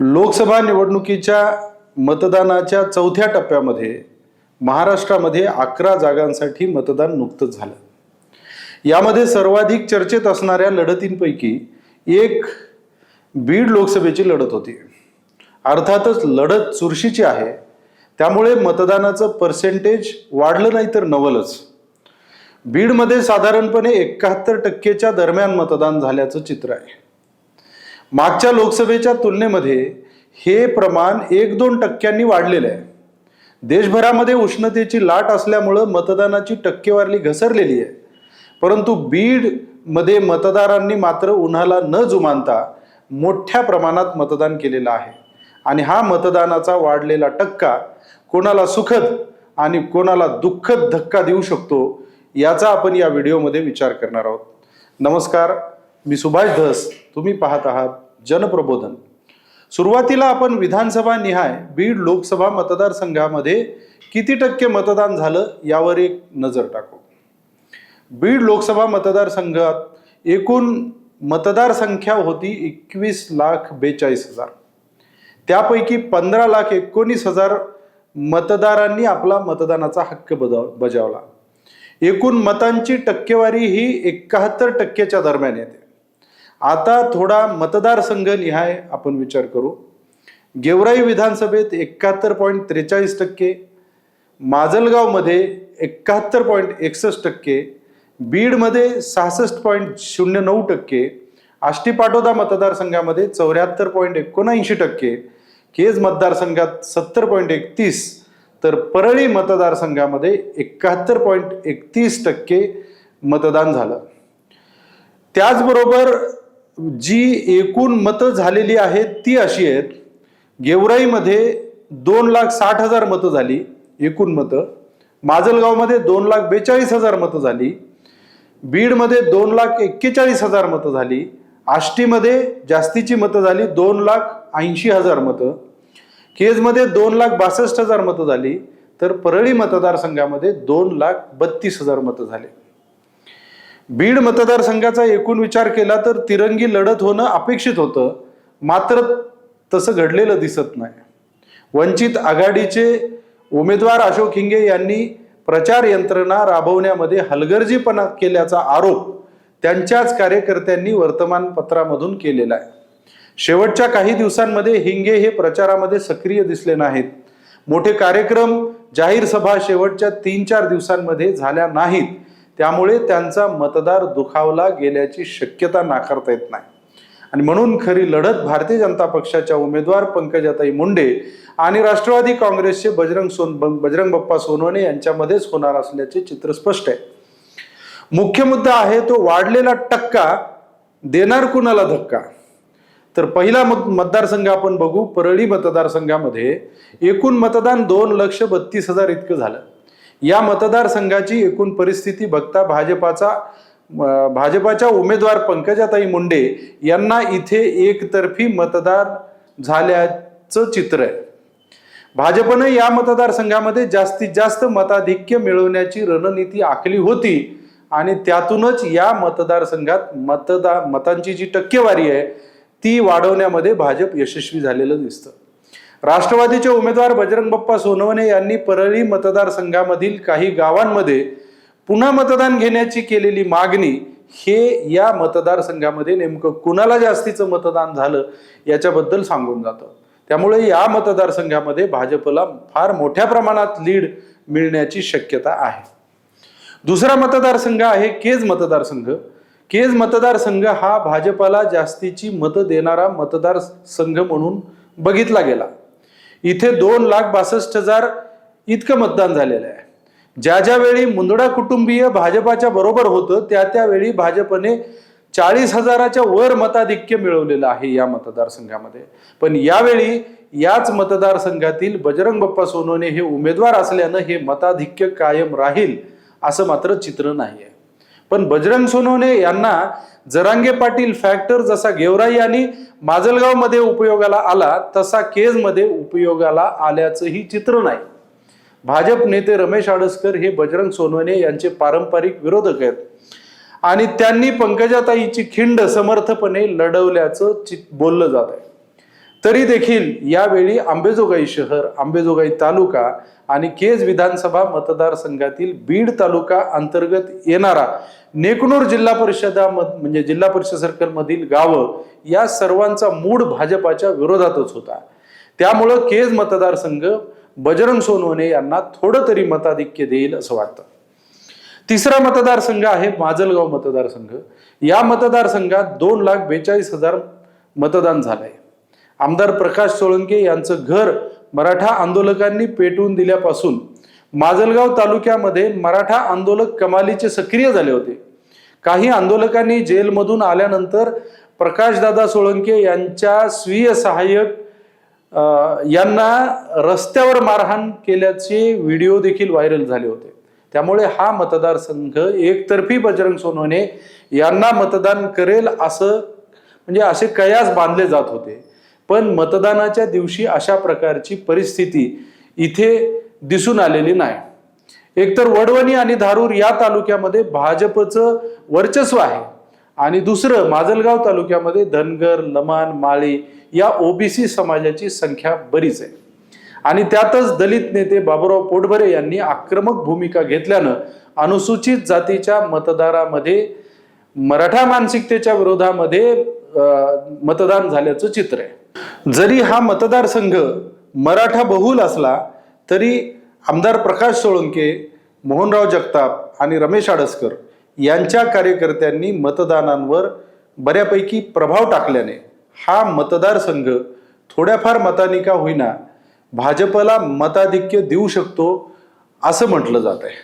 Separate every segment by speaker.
Speaker 1: लोकसभा निवडणुकीच्या मतदानाच्या चौथ्या टप्प्यामध्ये महाराष्ट्रामध्ये अकरा जागांसाठी मतदान नुकतंच झालं. यामध्ये सर्वाधिक चर्चेत असणाऱ्या लढतींपैकी एक बीड लोकसभेची लढत होती. अर्थातच लढत चुरशीची आहे. त्यामुळे मतदानाचं पर्सेंटेज वाढलं नाही तर नवलच. बीडमध्ये साधारणपणे एकाहत्तर टक्केच्या दरम्यान मतदान झाल्याचं चित्र आहे. मागच्या लोकसभेच्या तुलनेमध्ये हे प्रमाण एक दोन टक्क्यांनी वाढलेलं आहे. देशभरामध्ये उष्णतेची लाट असल्यामुळं मतदानाची टक्केवारी घसरलेली आहे. परंतु बीडमध्ये मतदारांनी मात्र उन्हाला न जुमानता मोठ्या प्रमाणात मतदान केलेलं आहे. आणि हा मतदानाचा वाढलेला टक्का कोणाला सुखद आणि कोणाला दुःखद धक्का देऊ शकतो याचा आपण या व्हिडिओमध्ये विचार करणार आहोत. नमस्कार मी सुभाष धस. तुम्ही पाहत आहात जनप्रबोधन. सुरुवातीला आपण विधानसभा निहाय बीड लोकसभा मतदारसंघामध्ये किती टक्के मतदान झालं यावर एक नजर टाकू. बीड लोकसभा मतदारसंघात एकूण मतदार संख्या होती एकवीस लाख बेचाळीस हजार. त्यापैकी पंधरा लाख एकोणीस हजार मतदारांनी आपला मतदानाचा हक्क बजाव बजावला. एकूण मतांची टक्केवारी ही एकाहत्तर टक्क्याच्या दरम्यान येते. आता थोडा मतदारसंघ निहाय आपण विचार करू. गेवराई विधानसभेत एकाहत्तर पॉईंट त्रेचाळीस टक्के माजलगावमध्ये एकाहत्तर पॉईंट एकसष्ट टक्के बीडमध्ये सहासष्ट पॉईंट शून्य नऊ टक्के आष्टीपाटोदा मतदारसंघामध्ये चौऱ्याहत्तर पॉईंट एकोणऐंशी टक्के केज मतदारसंघात सत्तर पॉईंट एकतीस तर परळी मतदारसंघामध्ये एकाहत्तर पॉईंट एकतीस टक्के मतदान झालं. त्याचबरोबर जी एकूण मतं झालेली आहेत ती अशी आहेत. गेवराईमध्ये दोन लाख साठ हजार मतं झाली एकूण मतं. माजलगावमध्ये दोन लाख बेचाळीस हजार मतं झाली. बीडमध्ये दोन लाख एक्केचाळीस हजार मतं झाली. आष्टीमध्ये जास्तीची मतं झाली दोन लाख ऐंशी हजार मतं. केजमध्ये दोन लाख बासष्ट हजार मतं झाली. तर परळी मतदारसंघामध्ये दोन लाख बत्तीस हजार मतं झाले. बीड मतदारसंघाचा एकूण विचार केला तर तिरंगी लढत होणं अपेक्षित होतं. मात्र तसं घडलेलं दिसत नाही. वंचित आघाडीचे उमेदवार अशोक हिंगे यांनी प्रचार यंत्रणा राबवण्यामध्ये हलगर्जीपणा केल्याचा आरोप त्यांच्याच कार्यकर्त्यांनी वर्तमानपत्रामधून केलेला आहे. शेवटच्या काही दिवसांमध्ये हिंगे हे प्रचारामध्ये सक्रिय दिसले नाहीत. मोठे कार्यक्रम जाहीर सभा शेवटच्या तीन चार दिवसांमध्ये झाल्या नाहीत. त्यामुळे त्यांचा मतदार दुखावला गेल्याची शक्यता नाकारता येत नाही. आणि म्हणून खरी लढत भारतीय जनता पक्षाच्या उमेदवार पंकजाताई मुंडे आणि राष्ट्रवादी काँग्रेसचे बजरंग सोन बजरंग बाप्पा सोनवणे यांच्यामध्येच होणार असल्याचे चित्र स्पष्ट आहे. मुख्य मुद्दा आहे तो वाढलेला टक्का देणार कुणाला धक्का? तर पहिला मत मतदारसंघ आपण बघू परळी मतदारसंघामध्ये एकूण मतदान दोन लक्ष बत्तीस हजार इतकं झालं. या मतदारसंघाची एकूण परिस्थिती बघता भाजपाचा भाजपाच्या उमेदवार पंकजाताई मुंडे यांना इथे एकतर्फी मतदार झाल्याचं चित्र आहे. भाजपनं या मतदारसंघामध्ये जास्तीत जास्त मताधिक्य मिळवण्याची रणनीती आखली होती आणि त्यातूनच या मतदारसंघात मतदा मतांची जी टक्केवारी आहे ती वाढवण्यामध्ये भाजप यशस्वी झालेलं दिसतं. राष्ट्रवादीचे उमेदवार बजरंग बाप्पा सोनवणे यांनी परळी मतदारसंघामधील काही गावांमध्ये पुन्हा मतदान घेण्याची केलेली मागणी हे या मतदारसंघामध्ये नेमकं कुणाला जास्तीचं मतदान झालं याच्याबद्दल सांगून जातं. त्यामुळे या मतदारसंघामध्ये भाजपला फार मोठ्या प्रमाणात लीड मिळण्याची शक्यता आहे. दुसरा मतदारसंघ आहे केज मतदारसंघ. केज मतदारसंघ हा भाजपला जास्तीची मतं देणारा मतदारसंघ म्हणून बघितला गेला. इथे दोन लाख बासष्ट हजार इतकं मतदान झालेलं आहे. ज्या ज्या वेळी मुंदडा कुटुंबीय भाजपाच्या बरोबर होतं त्या त्यावेळी भाजपने चाळीस हजाराच्या वर मताधिक्य मिळवलेलं आहे या मतदारसंघामध्ये. पण यावेळी याच मतदारसंघातील बजरंग बाप्पा सोनोने हे उमेदवार असल्यानं हे मताधिक्य कायम राहील असं मात्र चित्र नाही आहे पण बजरंग सोनवणे यांना जरांगे पाटील फॅक्टर जसा गेवराई आणि माजलगावमध्ये उपयोगाला आला तसा केजमध्ये उपयोगाला आल्याचंही चित्र नाही. भाजप नेते रमेश आडसकर हे बजरंग सोनवणे यांचे पारंपरिक विरोधक आहेत. आणि त्यांनी पंकजाताईची खिंड समर्थपणे लढवल्याचं चि बोललं जात आहे तरी देखील यावेळी आंबेजोगाई शहर आंबेजोगाई तालुका आणि केज विधानसभा मतदारसंघातील बीड तालुका अंतर्गत येणारा नेकनूर जिल्हा परिषदा म्हणजे जिल्हा परिषद सर्कल मधील गावं या सर्वांचा मूड भाजपाच्या विरोधातच होता. त्यामुळं केज मतदारसंघ बजरंग सोनवणे यांना थोडं तरी मताधिक्य देईल असं वाटतं. तिसरा मतदारसंघ आहे माजलगाव मतदारसंघ. या मतदारसंघात दोन लाख बेचाळीस हजार मतदान झालंय. आमदार प्रकाश सोळंके यांचं घर मराठा आंदोलकांनी पेटवून दिल्यापासून माजलगाव तालुक्यामध्ये मराठा आंदोलक कमालीचे सक्रिय झाले होते. काही आंदोलकांनी जेलमधून आल्यानंतर प्रकाशदादा सोळंके यांच्या स्वीय सहाय्यक यांना रस्त्यावर मारहाण केल्याचे व्हिडिओ देखील व्हायरल झाले होते. त्यामुळे हा मतदारसंघ एकतर्फी बजरंग सोनवणे यांना मतदान करेल असं म्हणजे असे कयास बांधले जात होते. पण मतदानाच्या दिवशी अशा प्रकारची परिस्थिती इथे दिसून आलेली नाही. एकतर वडवणी आणि धारूर या तालुक्यामध्ये भाजपचं वर्चस्व आहे आणि दुसरं माजलगाव तालुक्यामध्ये धनगर लमान माळी या ओबीसी समाजाची संख्या बरीच आहे. आणि त्यातच दलित नेते बाबुराव पोटभरे यांनी आक्रमक भूमिका घेतल्यानं अनुसूचित जातीच्या मतदारामध्ये मराठा मानसिकतेच्या विरोधामध्ये मतदान झाल्याचं चित्र आहे. जरी हा मतदारसंघ मराठा बहुल असला तरी आमदार प्रकाश सोळंके मोहनराव जगताप आणि रमेश आडसकर यांच्या कार्यकर्त्यांनी मतदानांवर बऱ्यापैकी प्रभाव टाकल्याने हा मतदारसंघ थोड्याफार मतांनी का होईना भाजपला मताधिक्य देऊ शकतो असं म्हटलं जात आहे.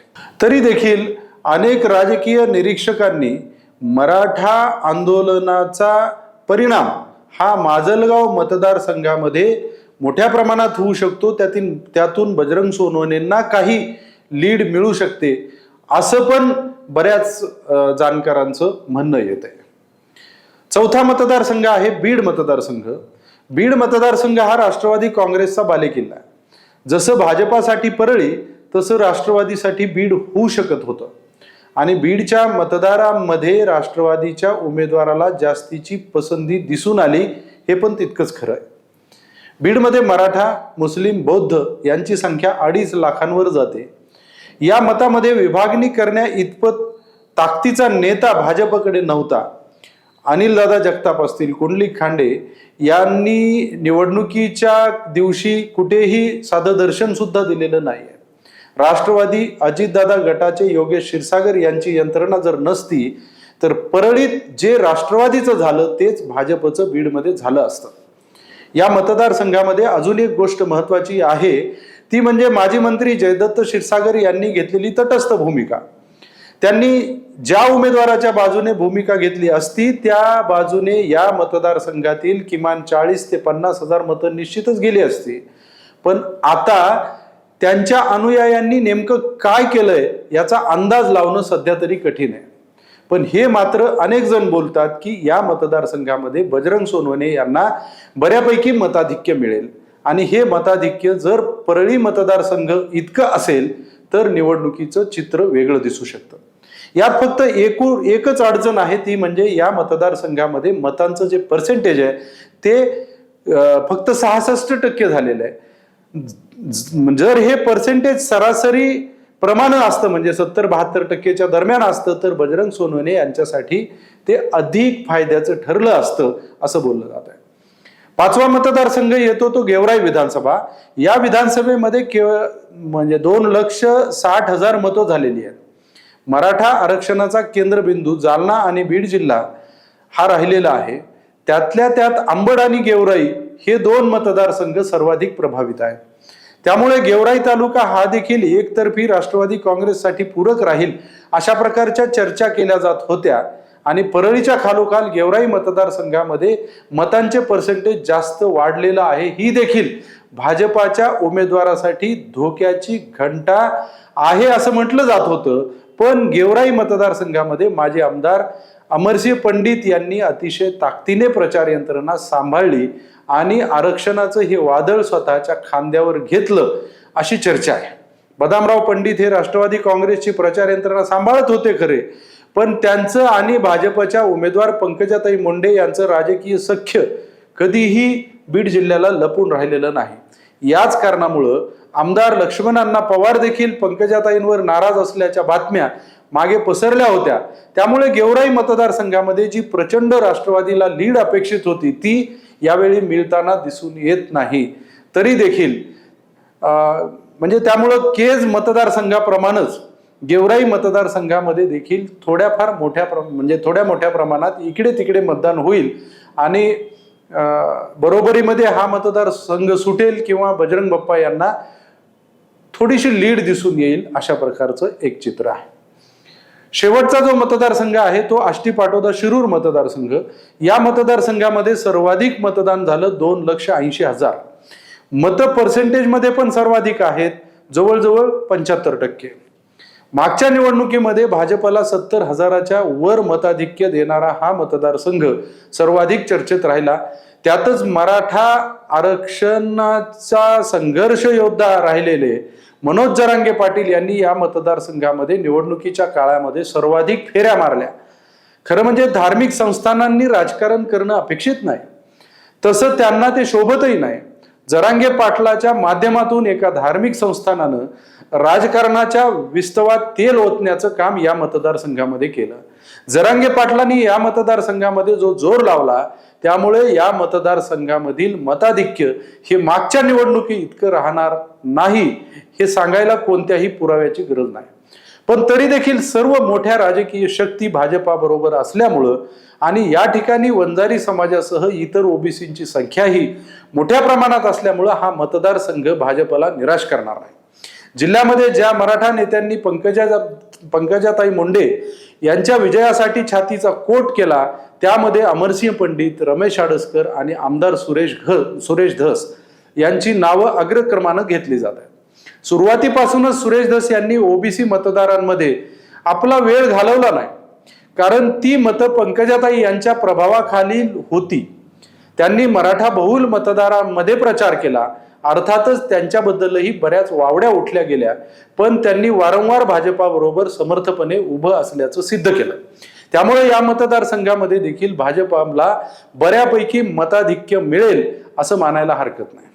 Speaker 1: तरी देखील अनेक राजकीय निरीक्षकांनी मराठा आंदोलनाचा परिणाम हा माजलगाव मतदारसंघामध्ये मोठ्या प्रमाणात होऊ शकतो. त्यातील त्यातून बजरंग सोनवणेंना काही लीड मिळू शकते. असं पण बऱ्याच जाणकारांचं म्हणणं येत आहे चौथा मतदारसंघ आहे बीड मतदारसंघ. बीड मतदारसंघ हा राष्ट्रवादी काँग्रेसचा बालेकिल्ला आहे. जसं भाजपासाठी परळी तसं राष्ट्रवादीसाठी बीड होऊ शकत होतं. आणि बीडच्या मतदारांमध्ये राष्ट्रवादीच्या उमेदवाराला जास्तीची पसंती दिसून आली हे पण तितकंच खरं आहे. बीडमध्ये मराठा मुस्लिम बौद्ध यांची संख्या अडीच लाखांवर जाते. या मतामध्ये विभागणी करण्या इतपत ताकदीचा नेता भाजपकडे नव्हता. अनिलदादा जगताप असतील कुंडलिक खांडे यांनी निवडणुकीच्या दिवशी कुठेही साधं दर्शन सुद्धा दिलेलं नाही राष्ट्रवादी अजितदादा गटाचे योगेश क्षीरसागर यांची यंत्रणा जर नसती तर परळीत जे राष्ट्रवादीचं झालं तेच भाजपचं बीडमध्ये झालं असतं. या मतदारसंघामध्ये अजून एक गोष्ट महत्वाची आहे ती म्हणजे माजी मंत्री जयदत्त क्षीरसागर यांनी घेतलेली तटस्थ भूमिका. त्यांनी ज्या उमेदवाराच्या बाजूने भूमिका घेतली असती त्या बाजूने या मतदारसंघातील किमान चाळीस ते पन्नास हजार मतं निश्चितच गेली असती. पण आता त्यांच्या अनुयायांनी नेमकं काय केलंय याचा अंदाज लावणं सध्या तरी कठीण आहे. पण हे मात्र अनेक जण बोलतात की या मतदारसंघामध्ये बजरंग सोनवणे यांना बऱ्यापैकी मताधिक्य मिळेल. आणि हे मताधिक्य जर परळी मतदारसंघ इतकं असेल तर निवडणुकीचं चित्र वेगळं दिसू शकतं. यात फक्त एकू एकच अडचण आहे ती म्हणजे या मतदारसंघामध्ये मतांचं जे पर्सेंटेज आहे ते फक्त सहासष्ट टक्के झालेलं आहे. म्हणजे जर हे पर्सेंटेज सरासरी प्रमाण असतं म्हणजे सत्तर बहात्तर टक्केच्या दरम्यान असतं तर बजरंग सोनवणे यांच्यासाठी ते अधिक फायद्याचं ठरलं असतं असं बोललं जात आहे. पाचवा मतदारसंघ येतो तो गेवराई विधानसभा. या विधानसभेमध्ये केवळ म्हणजे दोन लक्ष साठ हजार मतं झालेली आहेत. मराठा आरक्षणाचा केंद्रबिंदू जालना आणि बीड जिल्हा हा राहिलेला आहे. त्यातल्या त्यात आंबड आणि गेवराई हे दोन मतदारसंघ सर्वाधिक प्रभावित आहेत. त्यामुळे गेवराई तालुका हा देखील एकतर्फी राष्ट्रवादी काँग्रेससाठी पूरक राहील अशा प्रकारच्या चर्चा केल्या जात होत्या आणि परळीच्या खालोखाल गेवराई मतदारसंघामध्ये मतांचे पर्सेंटेज जास्त वाढलेलं आहे. ही देखील भाजपाच्या उमेदवारासाठी धोक्याची घंटा आहे असं म्हटलं जात होतं. पण गेवराई मतदारसंघामध्ये माजी आमदार अमरसिंह पंडित यांनी अतिशय ताकदीने प्रचार यंत्रणा सांभाळली आणि आरक्षणाचं हे वादळ स्वतःच्या खांद्यावर घेतलं अशी चर्चा आहे. बदामराव पंडित हे राष्ट्रवादी काँग्रेसची प्रचार यंत्रणा सांभाळत होते खरे पण त्यांचं आणि भाजपच्या उमेदवार पंकजाताई मुंडे यांचं राजकीय सख्य कधीही बीड जिल्ह्याला लपून राहिलेलं नाही. याच कारणामुळं आमदार लक्ष्मणांना पवार देखील पंकजाताईंवर नाराज असल्याच्या बातम्या मागे पसरल्या होत्या. त्यामुळे गेवराई मतदारसंघामध्ये जी प्रचंड राष्ट्रवादीला लीड अपेक्षित होती ती यावेळी मिळताना दिसून येत नाही. तरी देखील म्हणजे त्यामुळं केज मतदारसंघाप्रमाणेच गेवराई मतदारसंघामध्ये देखील थोड्याफार मोठ्या प्र म्हणजे थोड्या मोठ्या प्रमाणात इकडे तिकडे मतदान होईल. आणि बरोबरीमध्ये हा मतदारसंघ सुटेल किंवा बजरंग बाप्पा यांना थोडीशी लीड दिसून येईल अशा प्रकारचं एक चित्र आहे. शेवटचा जो मतदारसंघ आहे तो आष्टी पाटोदा शिरूर मतदारसंघ. या मतदारसंघामध्ये सर्वाधिक मतदान झालं दोन लक्ष ऐंशी हजार. मत पर्सेंटेजमध्ये पण सर्वाधिक आहेत जवळजवळ पंच्याहत्तर टक्के. मागच्या निवडणुकीमध्ये भाजपला सत्तर हजाराच्या वर मताधिक्य देणारा हा मतदारसंघ सर्वाधिक चर्चेत राहिला. त्यातच मराठा आरक्षणाचा संघर्ष योद्धा राहिलेले मनोज जरांगे पाटील यांनी या मतदारसंघामध्ये निवडणुकीच्या काळामध्ये सर्वाधिक फेऱ्या मारल्या. खरं म्हणजे धार्मिक संस्थानांनी राजकारण करणं अपेक्षित नाही. तसं त्यांना ते शोभतही नाही. जरांगे पाटलाच्या माध्यमातून एका धार्मिक संस्थानानं राजकारणाच्या विस्तवात तेल ओतण्याचं काम या मतदारसंघामध्ये केलं. जरांगे पाटलांनी या मतदारसंघामध्ये जो जोर लावला त्यामुळे या मतदारसंघामधील मताधिक्य हे मागच्या निवडणुकी इतकं राहणार नाही हे सांगायला कोणत्याही पुराव्याची गरज नाही. पण तरी देखील सर्व मोठ्या राजकीय शक्ती भाजपाबरोबर असल्यामुळं आणि या ठिकाणी वंजारी समाजासह इतर ओबीसींची संख्याही मोठ्या प्रमाणात असल्यामुळं हा मतदारसंघ भाजपला निराश करणार नाही. जिल्ह्यामध्ये ज्या मराठा नेत्यांनी पंकजा पंकजाताई मुंडे यांच्या विजयासाठी छातीचा कोट केला. त्यामध्ये अमरसिंह पंडित रमेश आडसकर आणि आमदार सुरेश घ सुरेश धस यांची नावं अग्रक्रमानं घेतली जात आहेत. सुरुवातीपासूनच सुरेश धस यांनी ओबीसी मतदारांमध्ये आपला वेळ घालवला नाही. कारण ती मतं पंकजाताई यांच्या प्रभावाखाली होती. त्यांनी मराठा बहुल मतदारांमध्ये प्रचार केला. अर्थातच त्यांच्याबद्दलही बऱ्याच वावड्या उठल्या गेल्या पण त्यांनी वारंवार भाजपाबरोबर समर्थपणे उभं असल्याचं सिद्ध केलं. त्यामुळे या मतदारसंघामध्ये देखील भाजपला बऱ्यापैकी मताधिक्य मिळेल असं मानायला हरकत नाही.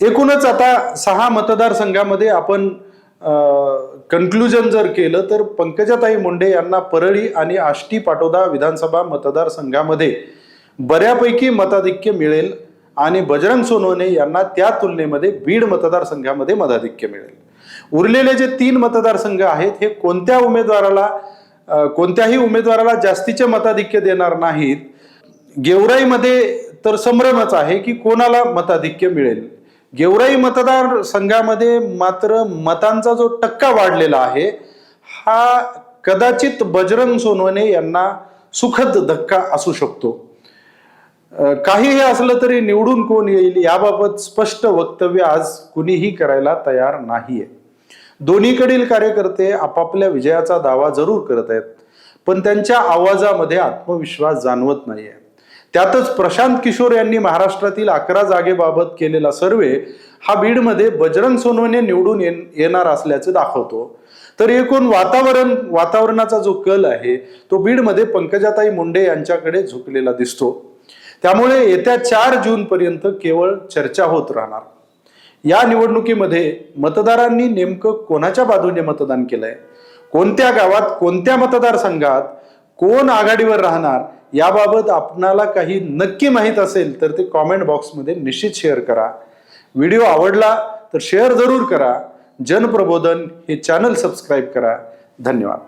Speaker 1: एकूणच आता सहा मतदारसंघामध्ये आपण कन्क्लुजन जर केलं तर पंकजाताई मुंडे यांना परळी आणि आष्टी पाटोदा विधानसभा मतदारसंघामध्ये बऱ्यापैकी मताधिक्य मिळेल आणि बजरंग सोनवणे यांना त्या तुलनेमध्ये बीड मतदारसंघामध्ये मताधिक्य मिळेल. उरलेले जे तीन मतदारसंघ आहेत हे कोणत्या उमेदवाराला कोणत्याही उमेदवाराला जास्तीचे मताधिक्य देणार नाहीत? गेवराईमध्ये तर संभ्रमच आहे की कोणाला मताधिक्य मिळेल? गेवराई मतदार संघामध्ये मात्र मतांचा जो टक्का वाढलेला आहे हा कदाचित बजरंग सोनवणे यांना सुखद धक्का असू शकतो. काहीही असलं तरी निवडून कोण येईल याबाबत स्पष्ट वक्तव्य आज कुणीही करायला तयार नाहीये. दोन्हीकडील कार्यकर्ते आपापल्या विजयाचा दावा जरूर करत आहेत पण त्यांच्या आवाजामध्ये आत्मविश्वास जाणवत नाहीये. त्यातच प्रशांत किशोर यांनी महाराष्ट्रातील अकरा जागेबाबत केलेला सर्वे हा बीडमध्ये बजरंग सोनवणे निवडून ये- येणार असल्याचं दाखवतो. तर एकूण वातावरण वातावरणाचा जो कल आहे तो बीडमध्ये पंकजाताई मुंडे यांच्याकडे झुकलेला दिसतो. त्यामुळे येत्या चार जून पर्यंत केवळ चर्चा होत राहणार. या निवडणुकीमध्ये मतदारांनी नेमकं कोणाच्या बाजूने मतदान केलंय? कोणत्या गावात कोणत्या मतदारसंघात कोण आघाडीवर राहणार? याबाबत आपणाला काही नक्की माहीत असेल तर ते कॉमेंट बॉक्समध्ये निश्चित शेअर करा. व्हिडिओ आवडला तर शेअर जरूर करा. जनप्रबोधन हे चॅनल सबस्क्राईब करा. धन्यवाद.